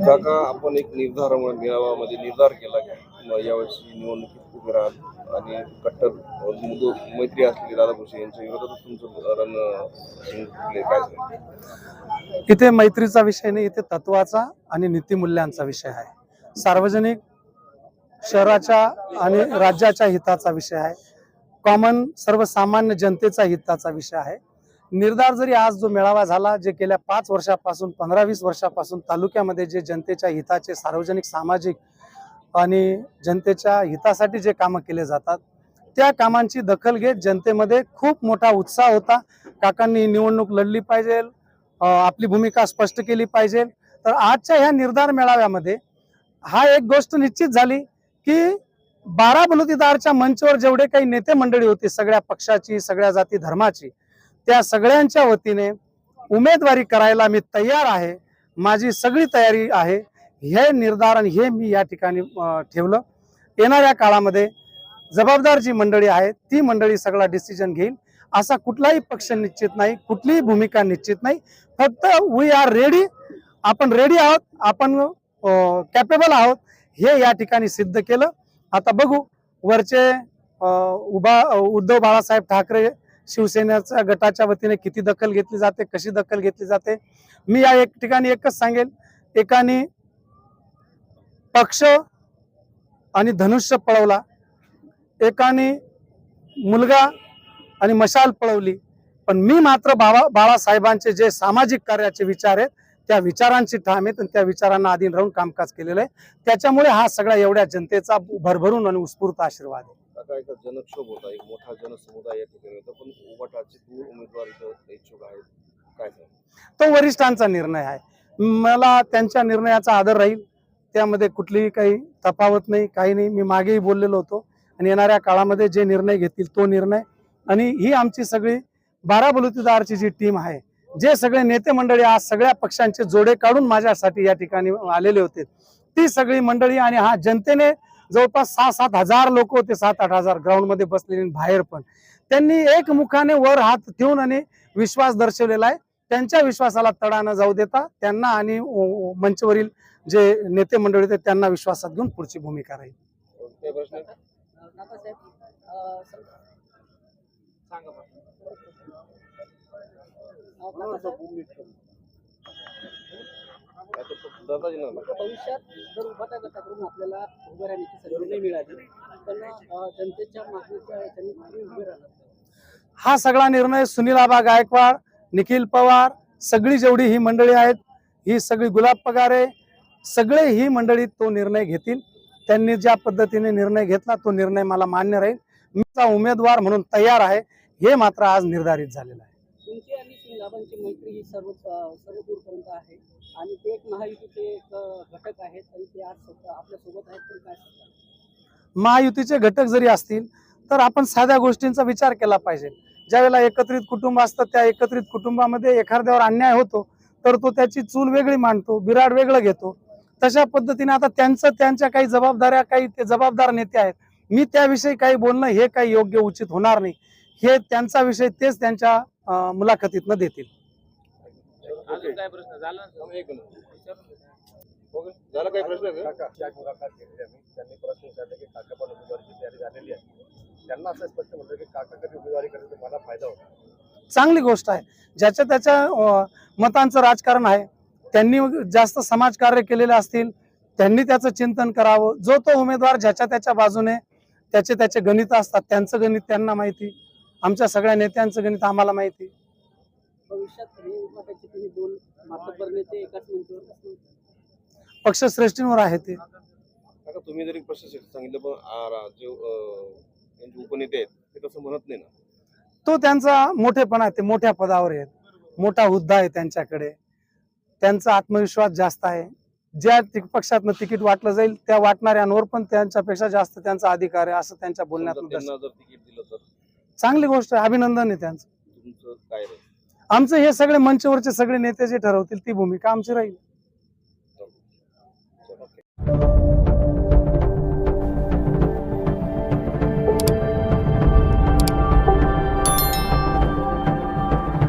काका आपण एक निर्धार मेळाव्यामध्ये निर्धार केला की म- यावर्षी निवडणुकीत उभे राहाल आणि कट्टर मैत्री असलेली दादा भुसे यांच्या विरोधातच तुमचं रण काय? इथे मैत्रीचा विषय नाही इथे तत्वाचा आणि नीतिमूल्यांचा विषय आहे सार्वजनिक शहराच्या आणि राज्याच्या हिताचा विषय आहे. कॉमन सर्वसामान्य जनतेचा हिताचा विषय आहे. निर्धार जरी आज जो मेळावा झाला जे गेल्या पाच वर्षापासून पंधरा वीस वर्षापासून तालुक्यामध्ये जे जनतेच्या हिताचे सार्वजनिक सामाजिक आणि जनतेच्या हितासाठी जे कामं केले जातात त्या कामांची दखल घेत जनतेमध्ये खूप मोठा उत्साह होता. काकांनी निवडणूक लढली पाहिजे आपली भूमिका स्पष्ट केली पाहिजे. तर आजच्या ह्या निर्धार मेळाव्यामध्ये हा एक गोष्ट निश्चित झाली की बारा बलुतेदारच्या मंचवर जेवढे काही नेते मंडळी होती सगळ्या पक्षाची सगळ्या जाती धर्माची त्या सगळ्यांच्या वतीने उमेदवारी करायला मी तयार आहे. माझी सगळी तयारी आहे. हे निर्धारण हे मी या ठिकाणी ठेवलं. येणाऱ्या काळामध्ये जबाबदार जी मंडळी आहे ती मंडळी सगळा डिसिजन घेईल. असा कुठलाही पक्ष निश्चित नाही कुठलीही भूमिका निश्चित नाही. फक्त वी आर रेडी आपण रेडी आहोत. आपण कॅपेबल आहोत. हे या ठिकाणी सिद्ध केलं. आता बघू वरचे उभा उद्धव बाळासाहेब ठाकरे शिवसेनेच्या गटाच्या वतीने किती दखल घेतली जाते कशी दखल घेतली जाते? मी या एक ठिकाणी एकच सांगेल. एकाने पक्ष आणि धनुष्य पळवला. एकाने मुलगा आणि मशाल पळवली. पण मी मात्र बाबा बाळासाहेबांचे जे सामाजिक कार्याचे विचार आहेत त्या विचारांची ठाम आहेत आणि त्या विचारांना अधीन राहून कामकाज केलेलं आहे. त्याच्यामुळे हा सगळा एवढ्या जनतेचा भरभरून आणि उत्स्फूर्त आशीर्वाद आहे. एका जनक्षोभ होता एक मोठा जनसमुदाय या ठिकाणी होता पण उभाटाचे दूर उमेदवार इथं इच्छुक आहेत. काय सांगाल? तो वरिष्ठांचा निर्णय आहे. मला त्यांच्या निर्णयाचा आदर राहील. त्यामध्ये कुठलीही काही तफावत नाही काही नाही. मी मागेही बोललेलो होतो. आणि येणाऱ्या काळामध्ये जे निर्णय घेतील तो निर्णय. आणि ही आमची सगळी बारा बलुतेदारची जी टीम आहे जे सगळे नेते मंडळी आज सगळ्या पक्षांचे जोडे काढून माझ्यासाठी या ठिकाणी आलेले होते. ती सगळी मंडळी आणि हा जनतेने जवळपास सहा सात हजार लोक होते सात आठ हजार ग्राउंडमध्ये बसलेले आणि बाहेर पण. त्यांनी एकमुखाने वर हात ठेवून आणि विश्वास दर्शवलेला आहे. त्यांच्या विश्वासाला तडा न जाऊ देता त्यांना आणि मंचवरील जे नेते मंडळी आहेत त्यांना विश्वासात घेऊन पुढची भूमिका राहील. ना भविष्यात जर उभाटा गटाकडून आपल्याला उभं राहण्याची संधी नाही मिळाली पण जनतेच्या मागणीच्या उभे राहणार. हा सगळा निर्णय सुनील आबा गायकवाड निखिल पवार सगळी जेवढी ही मंडळी आहेत ही सगळी गुलाब पगारे सगळे ही मंडळी तो निर्णय घेतील. त्यांनी ज्या पद्धतीने निर्णय घेतला तो निर्णय मला मान्य राहील. मीचा उमेदवार म्हणून तयार आहे हे मात्र आज निर्धारित झालेलं आहे. तुमची आणि श्रीलाभांची मैत्री ही सर्व सर्व दूरपर्यंत आहे. आणि ते एक महायुतीचे एक घटक आहेत आणि ते आज आपल्यासोबत आहेत तरी काय महायुतीचे घटक जरी असतील तर आपण साध्या गोष्टींचा विचार केला पाहिजे. ज्यावेळेला एकत्रित कुटुंब असतं त्या एकत्रित कुटुंबामध्ये एखाद्यावर अन्याय होतो तर तो त्याची चूल वेगळी मांडतो बिराड वेगळं घेतो. तशा पद्धतीने आता त्यांचं त्यांच्या काही जबाबदाऱ्या काही ते जबाबदार नेते आहेत. मी त्याविषयी काही बोलणं हे काही योग्य उचित होणार नाही. हे त्यांचा विषय तेच त्यांच्या मुलाखतीतनं देतील. अजून काय प्रश्न? झाला एक मिनिट. ओके झाला काही प्रश्न आहे का? काका मुलाखत घेतली आम्ही त्यांनी प्रश्न विचारले की काका पण उमेदवारीची तयारी झालेली आहे. त्यांना असं स्पष्ट म्हटलं की काका कधी उमेदवारी मला फायदा होतो चांगली गोष्ट आहे. ज्याच्या त्याच्या मतांचं राजकारण आहे त्यांनी जास्त समाजकार्य केलेले असतील त्यांनी त्याचं चिंतन करावं. जो तो उमेदवार ज्याच्या त्याच्या बाजूने त्याचे त्याचे गणित असतात त्यांचं गणित त्यांना माहिती. आमच्या सगळ्या नेत्यांचं गणित आम्हाला माहिती. भविष्यात उभाटाचे तुम्ही दोन मातब्बर नेते एकाच मंचावर बसणार. पक्षश्रेष्ठींवर आहे ते. तुम्ही जरी प्रश्न सांगितलं पण जे उपनेते आहेत ते तसं म्हणत नाही ना? तो त्यांचा मोठेपणा आहे ते मोठ्या पदावर आहेत. मोठा हुद्दा आहे त्यांच्याकडे. त्यांचा आत्मविश्वास जास्त आहे. ज्या ति- पक्षातनं तिकीट वाटलं जाईल त्या वाटणाऱ्यांवर पण त्यांच्यापेक्षा जास्त त्यांचा अधिकार आहे असं त्यांच्या बोलण्यात चांगली गोष्ट आहे अभिनंदन आहे त्यांचं. तुमचं काय राहील आमचं हे सगळे मंचवरचे सगळे नेते जे ठरवतील ती भूमिका आमची राहील.